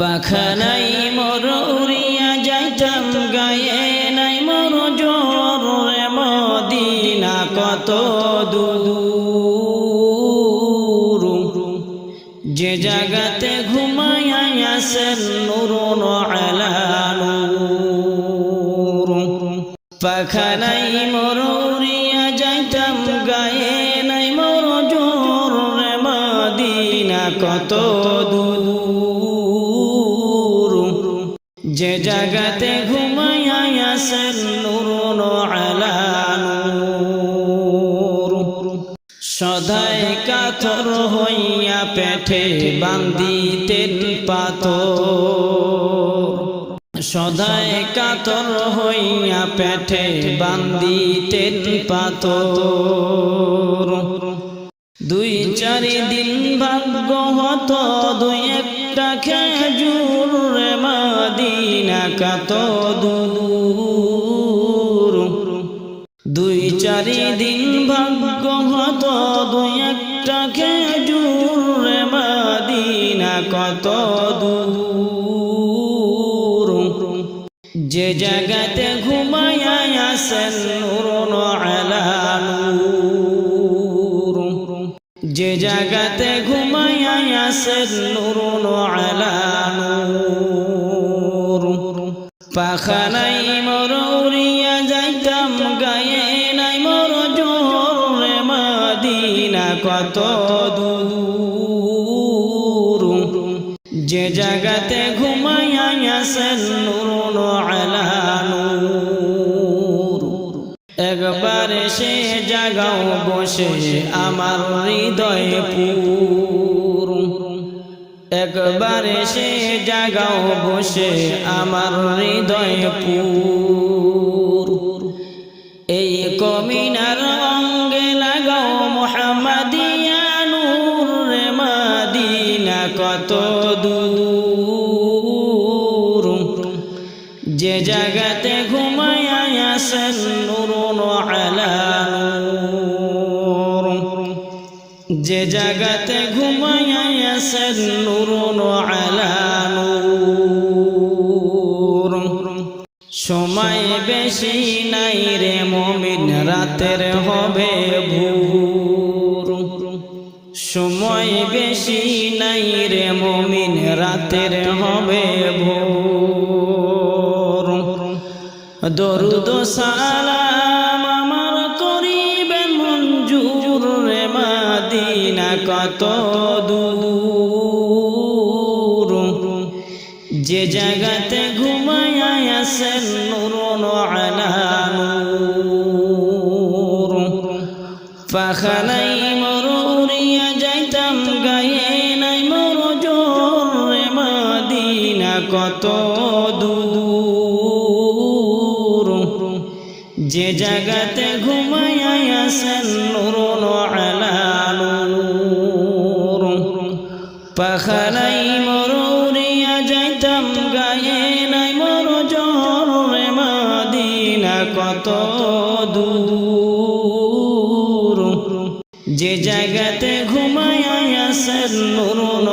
পাখানাই মোর উড়িয়া যাইতাম, গায়ে নাই মোর জোর মদিনা কত দূর। যে জাগাতে ঘুমাইয়া আসেন নুরুন আলা নূর। পাখানাই মোর উড়িয়া যাইতাম, গায়ে নাই মোর জোর মদিনা কত দূর। যে জাগাতে ঘুমাইয়া আসেন নুরুন আলা নূর। সদায় কাতর হইয়া পেঠে বান্দিতেন পাথর। সদায় কাতর হইয়া পেঠে বান্দিতেন পাথর। দুই চারি দিন ভাগ্য হত দুই একটা খেজুর রে মাদিনা কত দূর। দুই চারি দিন ভাগ্য হত দুই একটা খেজুর রে মাদিনা কত দূর। যে জায়গাতে ঘুমায়া আসেন, নুরুন আলা যে জায়গাতে ঘুমায়া আসেন নুরুন আলা নূর। পাখানাই মোর উড়িয়া যাইতাম, গায়ে নাই মোর জোর মাদিনা কত দূর। যে জাগাতে ঘুমাইয়া আসেন নুরুন আলা নূর। একবার সে জাগাও, বসে আমার হৃদয় পুর। একবার সে জাগাও, বসে আমার হৃদয় পুর। এই কমিনার অঙ্গে লাগাও, মোহাম্মদিয়া নূর রে মাদিনা, কত দূর। যে জাগাতে ঘুমায়া আসেন নুরুন যে জাগাতে ঘুমায়া আসেন নুরুন আলা নূর। সময় বেশি নাই রে মমিন, রাতের হবে ভোর। সময় বেশি নাই রে মমিন, রাতের হবে ভোর। দরুদ সালাম কত যে জায়গাতে ঘুমায়া আসেন নুরুন আলা নূর। যাইতাম, গায়ে নাই মোর জোর মাদিনা কত দূর যে জায়গাতে ঘুমায়া আসেন নুরুন পাখানাই মোর উড়িয়া যাইতাম গায়ে নাই মোর জোর রে মাদিনা, কত দূর। যে জায়গাতে ঘুমায় আসেন নুরুন